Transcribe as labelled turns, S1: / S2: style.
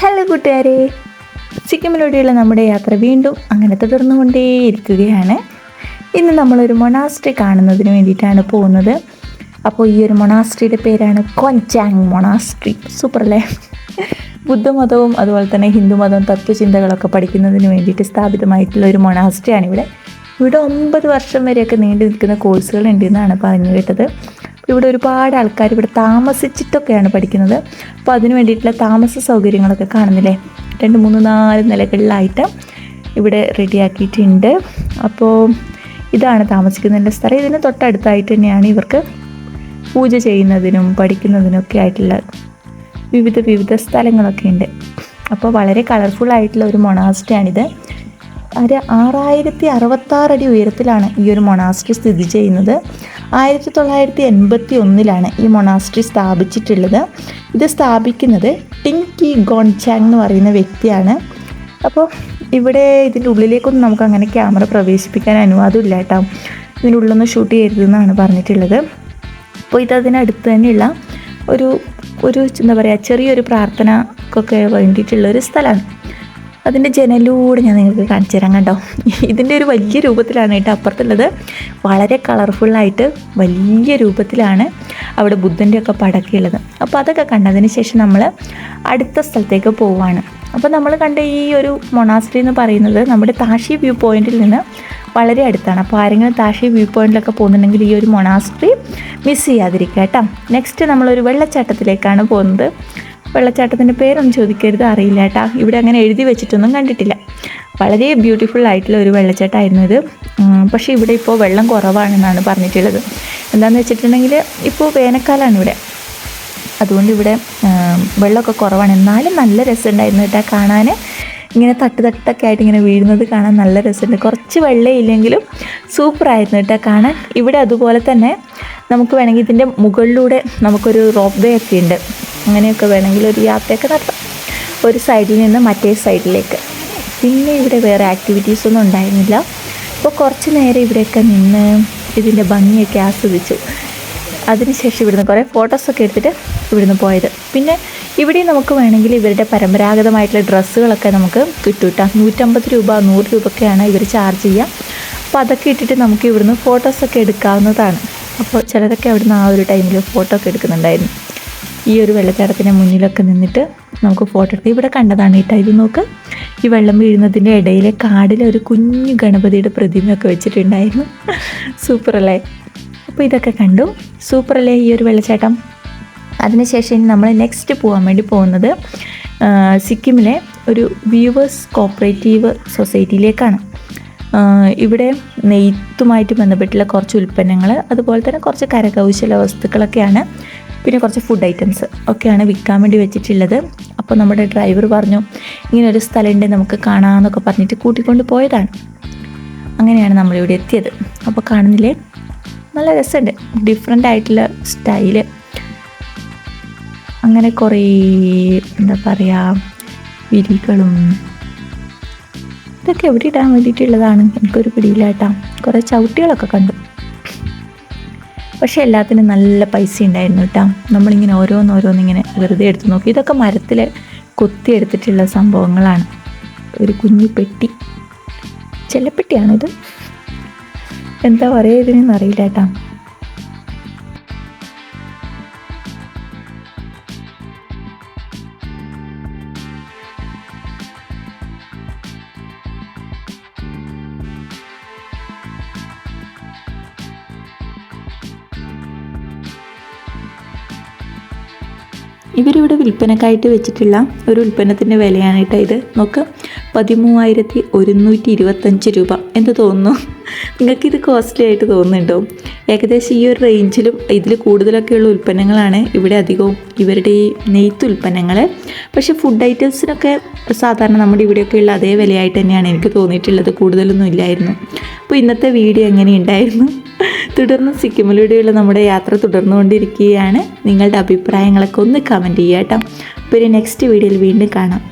S1: Hello കൂട്ടുകാരെ. സിക്കിമിലൂടെയുള്ള നമ്മുടെ യാത്ര വീണ്ടും അങ്ങനെ തുടർന്നുകൊണ്ടേയിരിക്കുകയാണ്. ഇന്ന് നമ്മളൊരു മൊണാസ്ട്രി കാണുന്നതിന് വേണ്ടിയിട്ടാണ് പോകുന്നത്. അപ്പോൾ ഈ ഒരു മൊണാസ്ട്രിയുടെ പേരാണ് കൊഞ്ചാങ് മൊണാസ്ട്രി. സൂപ്പർ അല്ലേ? ബുദ്ധമതവും അതുപോലെ തന്നെ ഹിന്ദുമതവും തത്വചിന്തകളൊക്കെ പഠിക്കുന്നതിന് വേണ്ടിയിട്ട് സ്ഥാപിതമായിട്ടുള്ള ഒരു മൊണാസ്ട്രിയാണ് ഇവിടെ ഇവിടെ ഒമ്പത് വർഷം വരെയൊക്കെ നീണ്ടു നിൽക്കുന്ന കോഴ്സുകൾ ഉണ്ടെന്നാണ് പറഞ്ഞു കേട്ടത്. ഇവിടെ ഒരുപാട് ആൾക്കാർ ഇവിടെ താമസിച്ചിട്ടൊക്കെയാണ് പഠിക്കുന്നത്. അപ്പോൾ അതിന് വേണ്ടിയിട്ടുള്ള താമസ സൗകര്യങ്ങളൊക്കെ കാണുന്നില്ലേ? രണ്ട് മൂന്ന് നാല് നിലകളിലായിട്ട് ഇവിടെ റെഡിയാക്കിയിട്ടുണ്ട്. അപ്പോൾ ഇതാണ് താമസിക്കുന്നതിന്റെ സ്ഥലം. ഇതിന് തൊട്ടടുത്തായിട്ട് തന്നെയാണ് ഇവർക്ക് പൂജ ചെയ്യുന്നതിനും പഠിക്കുന്നതിനൊക്കെ ആയിട്ടുള്ള വിവിധ വിവിധ സ്ഥലങ്ങളൊക്കെ ഉണ്ട്. അപ്പോൾ വളരെ കളർഫുൾ ആയിട്ടുള്ള ഒരു മൊണാസ്ട്രിയാണിത് ഒരു ആറായിരത്തി അറുപത്താറടി ഉയരത്തിലാണ് ഈ ഒരു മൊണാസ്ട്രി സ്ഥിതി ചെയ്യുന്നത്. ആയിരത്തി തൊള്ളായിരത്തി എൺപത്തി ഒന്നിലാണ് ഈ മൊണാസ്ട്രി സ്ഥാപിച്ചിട്ടുള്ളത്. ഇത് സ്ഥാപിക്കുന്നത് ടിങ് കി ഗോൺചാങ് എന്ന് പറയുന്ന വ്യക്തിയാണ്. അപ്പോൾ ഇവിടെ ഇതിന്റെ ഉള്ളിലേക്കൊന്നും നമുക്ക് അങ്ങനെ ക്യാമറ പ്രവേശിപ്പിക്കാൻ അനുവാദമില്ല കേട്ടോ. ഇതിന്റെ ഉള്ളൊന്ന് ഷൂട്ട് ചെയ്യരുതെന്നാണ് പറഞ്ഞിട്ടുള്ളത്. അപ്പോൾ ഇതതിനടുത്ത് തന്നെയുള്ള ഒരു ഒരു എന്താ പറയുക ചെറിയൊരു പ്രാർത്ഥനക്കൊക്കെ വേണ്ടിയിട്ടുള്ള ഒരു സ്ഥലമാണ്. അതിന്റെ ജനലിലൂടെ ഞാൻ നിങ്ങൾക്ക് കാണിച്ചു തരാം കണ്ടോ? ഇതിന്റെ ഒരു വലിയ രൂപത്തിലാണ് കേട്ടോ അപ്പുറത്തുള്ളത്. വളരെ കളർഫുള്ളായിട്ട് വലിയ രൂപത്തിലാണ് അവിടെ ബുദ്ധന്റെയൊക്കെ പടക്കുള്ളത് അപ്പോൾ അതൊക്കെ കണ്ടതിന് ശേഷം നമ്മൾ അടുത്ത സ്ഥലത്തേക്ക് പോവാണ്. അപ്പോൾ നമ്മൾ കണ്ട ഈ ഒരു മൊണാസ്ട്രി എന്ന് പറയുന്നത് നമ്മുടെ താഷി വ്യൂ പോയിന്റിൽ നിന്ന് വളരെ അടുത്താണ്. അപ്പോൾ ആരെങ്കിലും താഷി വ്യൂ പോയിന്റിലൊക്കെ പോകുന്നുണ്ടെങ്കിൽ ഈ ഒരു മൊണാസ്ട്രി മിസ് ചെയ്യാതിരിക്കുക കേട്ടോ. നെക്സ്റ്റ് നമ്മളൊരു വെള്ളച്ചാട്ടത്തിലേക്കാണ് പോകുന്നത്. വെള്ളച്ചാട്ടത്തിന്റെ പേരൊന്നും ചോദിക്കരുത് അറിയില്ല കേട്ടാ. ഇവിടെ അങ്ങനെ എഴുതി വെച്ചിട്ടൊന്നും കണ്ടിട്ടില്ല. വളരെ ബ്യൂട്ടിഫുൾ ആയിട്ടുള്ള ഒരു വെള്ളച്ചാട്ടമായിരുന്നു ഇത്. പക്ഷേ ഇവിടെ ഇപ്പോൾ വെള്ളം കുറവാണെന്നാണ് പറഞ്ഞിട്ടുള്ളത്. എന്താണെന്ന് വെച്ചിട്ടുണ്ടെങ്കിൽ ഇപ്പോൾ വേനൽക്കാലമാണ് ഇവിടെ. അതുകൊണ്ട് ഇവിടെ വെള്ളമൊക്കെ കുറവാണ്. എന്നാലും നല്ല രസമുണ്ടായിരുന്നു കേട്ടോ കാണാൻ ഇങ്ങനെ തട്ട് തട്ടൊക്കെ ആയിട്ട് ഇങ്ങനെ വീഴുന്നത് കാണാൻ നല്ല രസമുണ്ട്. കുറച്ച് വെള്ളം ഇല്ലെങ്കിലും സൂപ്പറായിരുന്നു കേട്ടോ കാണാൻ. ഇവിടെ അതുപോലെ തന്നെ നമുക്ക് വേണമെങ്കിൽ ഇതിന്റെ മുകളിലൂടെ നമുക്കൊരു റോപ്പ് വേ ഒക്കെ ഉണ്ട്. അങ്ങനെയൊക്കെ വേണമെങ്കിൽ ഒരു യാത്രയൊക്കെ നടത്താം. ഒരു സൈഡിൽ നിന്ന് മറ്റേ സൈഡിലേക്ക്. പിന്നെ ഇവിടെ വേറെ ആക്ടിവിറ്റീസ് ഒന്നും ഉണ്ടായിരുന്നില്ല. അപ്പോൾ കുറച്ച് നേരം ഇവിടെയൊക്കെ നിന്ന് ഇതിന്റെ ഭംഗിയൊക്കെ ആസ്വദിച്ചു. അതിനുശേഷം ഇവിടുന്ന് കുറേ ഫോട്ടോസൊക്കെ എടുത്തിട്ട് ഇവിടുന്ന് പോയത്. പിന്നെ ഇവിടെ നമുക്ക് വേണമെങ്കിൽ ഇവരുടെ പരമ്പരാഗതമായിട്ടുള്ള ഡ്രസ്സുകളൊക്കെ നമുക്ക് കിട്ടും കേട്ടോ നൂറ്റമ്പത് രൂപ നൂറ് രൂപയൊക്കെയാണ് ഇവർ ചാർജ് ചെയ്യുക. അപ്പോൾ അതൊക്കെ ഇട്ടിട്ട് നമുക്ക് ഇവിടുന്ന് ഫോട്ടോസൊക്കെ എടുക്കാവുന്നതാണ്. അപ്പോൾ ചിലരൊക്കെ അവിടുന്ന് ആ ഒരു ടൈമിൽ ഫോട്ടോ ഒക്കെ എടുക്കുന്നുണ്ടായിരുന്നു. ഈ ഒരു വെള്ളച്ചാട്ടത്തിന്റെ മുന്നിലൊക്കെ നിന്നിട്ട് നമുക്ക് ഫോട്ടോ എടുത്ത് ഇവിടെ കണ്ടതാണ് കേട്ടോ. ഇത് നോക്ക്. ഈ വെള്ളം വീഴുന്നതിന്റെ ഇടയിലെ കാടിലെ ഒരു കുഞ്ഞു ഗണപതിയുടെ പ്രതിമയൊക്കെ വെച്ചിട്ടുണ്ടായിരുന്നു. സൂപ്പർ അല്ലേ അപ്പോൾ ഇതൊക്കെ കണ്ടു. സൂപ്പർ അല്ലേ ഈ ഒരു വെള്ളച്ചാട്ടം? അതിനുശേഷം ഇനി നമ്മൾ നെക്സ്റ്റ് പോകാൻ വേണ്ടി പോകുന്നത് സിക്കിമിലെ ഒരു വ്യൂവേഴ്സ് കോപ്പറേറ്റീവ് സൊസൈറ്റിയിലേക്കാണ് ഇവിടെ നെയ്ത്തുമായിട്ട് ബന്ധപ്പെട്ടുള്ള കുറച്ച് ഉൽപ്പന്നങ്ങൾ അതുപോലെ തന്നെ കുറച്ച് കരകൗശല വസ്തുക്കളൊക്കെയാണ് പിന്നെ കുറച്ച് ഫുഡ് ഐറ്റംസ് ഒക്കെയാണ് വിൽക്കാൻ വേണ്ടി വെച്ചിട്ടുള്ളത്. അപ്പോൾ നമ്മുടെ ഡ്രൈവർ പറഞ്ഞു ഇങ്ങനെ ഒരു സ്ഥലമുണ്ട് നമുക്ക് കാണാമെന്നൊക്കെ പറഞ്ഞിട്ട് കൂട്ടിക്കൊണ്ട് പോയതാണ്. അങ്ങനെയാണ് നമ്മളിവിടെ എത്തിയത്. അപ്പോൾ കാണുന്നില്ലേ? നല്ല രസമുണ്ട്. ഡിഫറെന്റ് ആയിട്ടുള്ള സ്റ്റൈൽ അങ്ങനെ കുറേ എന്താ പറയുക വിരികളും ഇതൊക്കെ എവിടെ ഇടാൻ വേണ്ടിയിട്ടുള്ളതാണ്. എനിക്കൊരു പിടിയില്ല കേട്ടോ. കുറേ ചവിട്ടികളൊക്കെ കണ്ടു. പക്ഷേ എല്ലാത്തിനും നല്ല പൈസ ഉണ്ടായിരുന്നു കേട്ടോ. നമ്മളിങ്ങനെ ഓരോന്നോരോന്നിങ്ങനെ വെറുതെ എടുത്ത് നോക്കി. ഇതൊക്കെ മരത്തിൽ കൊത്തിയെടുത്തിട്ടുള്ള സംഭവങ്ങളാണ്. ഒരു കുഞ്ഞു പെട്ടി. ചെല്ലപ്പെട്ടിയാണിത്. എന്താ പറയുക ഇതിനെന്ന് അറിയില്ല കേട്ടോ. ഇവരിവിടെ വിൽപ്പനക്കായിട്ട് വെച്ചിട്ടുള്ള ഒരു ഉൽപ്പന്നത്തിന്റെ വിലയാണ് കേട്ടോ ഇത് നോക്ക് പതിമൂവായിരത്തി ഒരുന്നൂറ്റി ഇരുപത്തഞ്ച് രൂപ എന്ന് തോന്നുന്നു. നിങ്ങൾക്കിത് കോസ്റ്റ്ലി ആയിട്ട് തോന്നുന്നുണ്ടോ? ഏകദേശം ഈ ഒരു റേഞ്ചിലും ഇതിൽ കൂടുതലൊക്കെയുള്ള ഉൽപ്പന്നങ്ങളാണ് ഇവിടെ അധികവും ഇവരുടെ ഈ നെയ്ത്ത് ഉൽപ്പന്നങ്ങൾ പക്ഷേ ഫുഡ് ഐറ്റംസിനൊക്കെ സാധാരണ നമ്മുടെ ഇവിടെയൊക്കെയുള്ള അതേ വിലയായിട്ട് തന്നെയാണ് എനിക്ക് തോന്നിയിട്ടുള്ളത്. കൂടുതലൊന്നും ഇല്ലായിരുന്നു. അപ്പോൾ ഇന്നത്തെ വീഡിയോ എങ്ങനെ ഉണ്ടായിരുന്നു? തുടർന്ന് സിക്കിമിലൂടെയുള്ള നമ്മുടെ യാത്ര തുടർന്നുകൊണ്ടിരിക്കുകയാണ്. നിങ്ങളുടെ അഭിപ്രായങ്ങളൊക്കെ ഒന്ന് കമന്റ് ചെയ്യുക കേട്ടോ. അപ്പോൾ ഒരു നെക്സ്റ്റ് വീഡിയോയിൽ വീണ്ടും കാണാം.